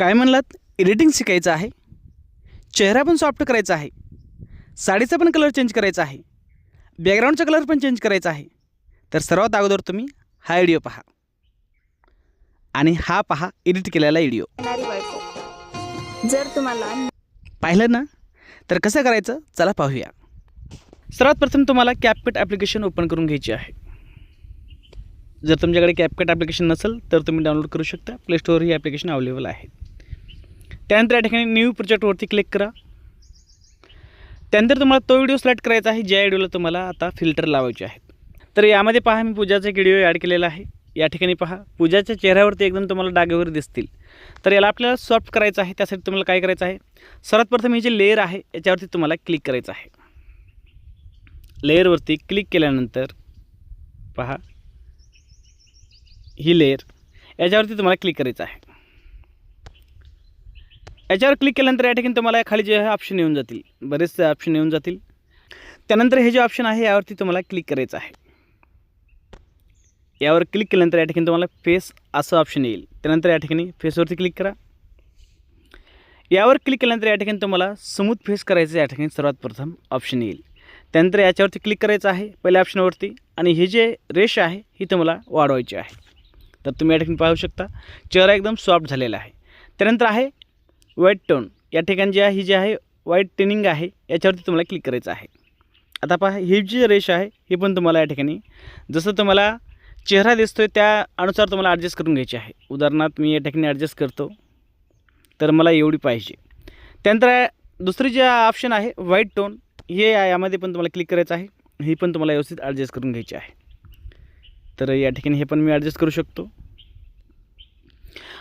काय म्हणलात? एडिटिंग शिकायचं आहे. चेहरा पण सॉफ्ट करायचा आहे. साडीचा पण कलर चेंज करायचा आहे. बॅकग्राऊंडचा कलर पण चेंज करायचा आहे. तर सर्वात अगोदर तुम्ही हा व्हिडिओ पहा. आणि हा पहा एडिट केलेला व्हिडिओ जर तुम्हाला पाहिलं ना? तर कसं करायचं? चला पाहूया. सर्वात प्रथम तुम्हाला कॅपकट ॲप्लिकेशन ओपन करून घ्यायची आहे. जर तुमच्याकडे कॅपकट ॲप्लिकेशन नसेल तर तुम्ही डाउनलोड करू शकता. प्ले स्टोअर ही ॲप्लिकेशन अवेलेबल आहे. त्यानंतर या ठिकाणी न्यू प्रोजेक्टवरती क्लिक करा. त्यानंतर तुम्हाला तो व्हिडिओ सिलेक्ट करायचा आहे ज्या व्हिडिओला तुम्हाला आता फिल्टर लावायचे आहेत. तर यामध्ये पहा मी पूजाचा एक व्हिडिओ ॲड केलेला आहे. या ठिकाणी पहा पूजाच्या चेहऱ्यावरती एकदम तुम्हाला डागेवर दिसतील. तर याला आपल्याला सॉफ्ट करायचं आहे त्यासाठी तुम्हाला काय करायचं आहे? सर्वात प्रथम हे जे लेअर आहे याच्यावरती तुम्हाला क्लिक करायचं आहे. लेअरवरती क्लिक केल्यानंतर पहा ही लेअर याच्यावरती तुम्हाला क्लिक करायचं आहे. याच्यावर क्लिक केल्यानंतर या ठिकाणी तुम्हाला खाली जे ऑप्शन येऊन जातील. बरेचसे ऑप्शन येऊन जातील. त्यानंतर हे जे ऑप्शन आहे यावरती तुम्हाला क्लिक करायचं आहे. यावर क्लिक केल्यानंतर या ठिकाणी तुम्हाला फेस असं ऑप्शन येईल. त्यानंतर या ठिकाणी फेसवरती क्लिक करा. यावर क्लिक केल्यानंतर या ठिकाणी तुम्हाला स्मूथ फेस करायचं या ठिकाणी सर्वात प्रथम ऑप्शन येईल. त्यानंतर याच्यावरती क्लिक करायचं आहे पहिल्या ऑप्शनवरती आणि हे जे रेश आहे ही तुम्हाला वाढवायची आहे. तर तुम्ही या ठिकाणी पाहू शकता. चेहरा एकदम सॉफ्ट झालेला आहे. त्यानंतर आहे व्हाईट टोन या ठिकाणी जे आहे ही जी आहे व्हाईट टेनिंग आहे याच्यावरती तुम्हाला क्लिक करायचं आहे. आता पहा ही जी रेश आहे ही पण तुम्हाला या ठिकाणी जसं तुम्हाला चेहरा दिसतो आहे त्या अनुसार तुम्हाला ॲडजस्ट करून घ्यायची आहे. उदाहरणार्थ मी या ठिकाणी ॲडजस्ट करतो तर मला एवढी पाहिजे. त्यानंतर दुसरी जे ऑप्शन आहे व्हाईट टोन हे यामध्ये पण तुम्हाला क्लिक करायचं आहे. ही पण तुम्हाला व्यवस्थित ॲडजस्ट करून घ्यायची आहे. तर या ठिकाणी हे पण मी ॲडजस्ट करू शकतो.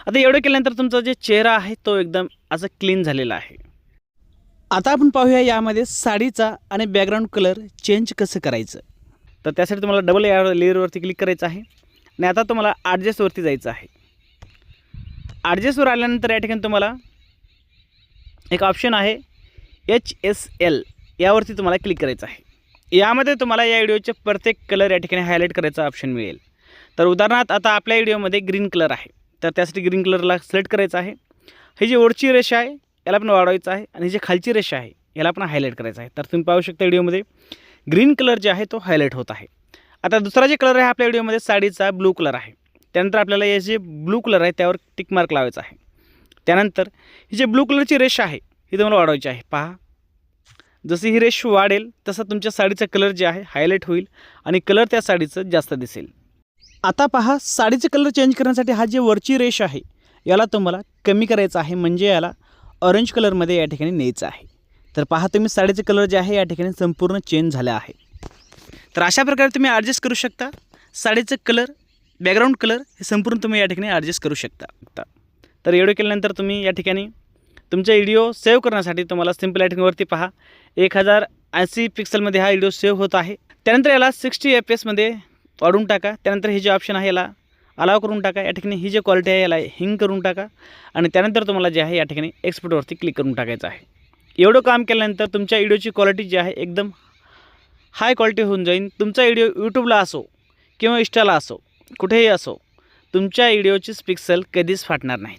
आता एवढं केल्यानंतर तुमचा जे चेहरा आहे तो एकदम असं क्लीन झालेला आहे. आता आपण पाहूया यामध्ये साडीचा आणि बॅकग्राऊंड कलर चेंज कसं करायचं. तर त्यासाठी तुम्हाला डबल या लेअरवरती क्लिक करायचं आहे आणि आता तुम्हाला ॲडजस्टवरती जायचं आहे. ॲडजस्टवर आल्यानंतर या ठिकाणी तुम्हाला एक ऑप्शन आहे एच एस एल यावरती तुम्हाला क्लिक करायचं आहे. यामध्ये तुम्हाला या व्हिडिओचे प्रत्येक कलर या ठिकाणी हायलाईट करायचा ऑप्शन मिळेल. तर उदाहरणार्थ आता आपल्या व्हिडिओमध्ये ग्रीन कलर आहे. तर त्यासाठी ग्रीन कलरला सिलेक्ट करायचं आहे. ही जी वरची रेषा आहे याला पण वाढवायचं आहे आणि ही जी खालची रेषा आहे याला पण हायलाईट करायचं आहे. तर तुम्ही पाहू शकता व्हिडिओमध्ये ग्रीन कलर जे आहे तो हायलाईट होत आहे. आता दुसरा जे कलर आहे आपल्या व्हिडिओमध्ये साडीचा ब्लू कलर आहे. त्यानंतर आपल्याला हे जे ब्लू कलर आहे त्यावर टिक मार्क लावायचा आहे. त्यानंतर ही जी ब्लू कलरची रेष आहे ही तुम्हाला वाढवायची आहे. पहा. जशी ही रेष वाढेल तसं तुमच्या साडीचा कलर जे आहे हायलाईट होईल आणि कलर त्या साडीचं जास्त दिसेल. आता पहा साडीचे कलर चेंज करण्यासाठी हा जे वरची रेष आहे याला तुम्हाला कमी करायचं आहे. म्हणजे याला ऑरेंज कलरमध्ये या ठिकाणी न्यायचं आहे. तर पहा तुम्ही साडीचे कलर जे आहे या ठिकाणी संपूर्ण चेंज झाला आहे. तर अशा प्रकारे तुम्ही ॲडजस्ट करू शकता. साडीचं कलर बॅकग्राऊंड कलर हे संपूर्ण तुम्ही या ठिकाणी ॲडजस्ट करू शकता. तर एवढं केल्यानंतर तुम्ही या ठिकाणी तुमचा व्हिडिओ सेव्ह करण्यासाठी तुम्हाला सिंपल ॲटिंगवरती पहा. एक हजार ऐंशी पिक्सलमध्ये हा व्हिडिओ सेव्ह होत आहे. त्यानंतर याला सिक्स्टी एफ एसमध्ये वाढून टाका. त्यानंतर हे जे ऑप्शन आहे याला अलाव करून टाका. या ठिकाणी ही जी क्वालिटी आहे याला हिंग करून टाका. आणि त्यानंतर तुम्हाला जे आहे या ठिकाणी एक्सपोर्टवरती क्लिक करून टाकायचं आहे. एवढं काम केल्यानंतर तुमच्या व्हिडिओची क्वालिटी जी आहे एकदम हाय क्वालिटी होऊन जाईल तुमचा व्हिडिओ यूट्यूबला असो किंवा इन्स्टाला असो कुठेही असो तुमच्या व्हिडिओचीच पिक्सल कधीच फाटणार नाही.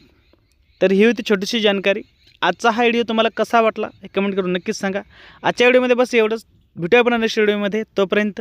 तर ही होती छोटीशी जानकारी. आजचा हा व्हिडिओ तुम्हाला कसा वाटला हे कमेंट करून नक्कीच सांगा. आजच्या व्हिडिओमध्ये बस एवढंच. भेटूया पण नेक्स्ट व्हिडिओमध्ये तोपर्यंत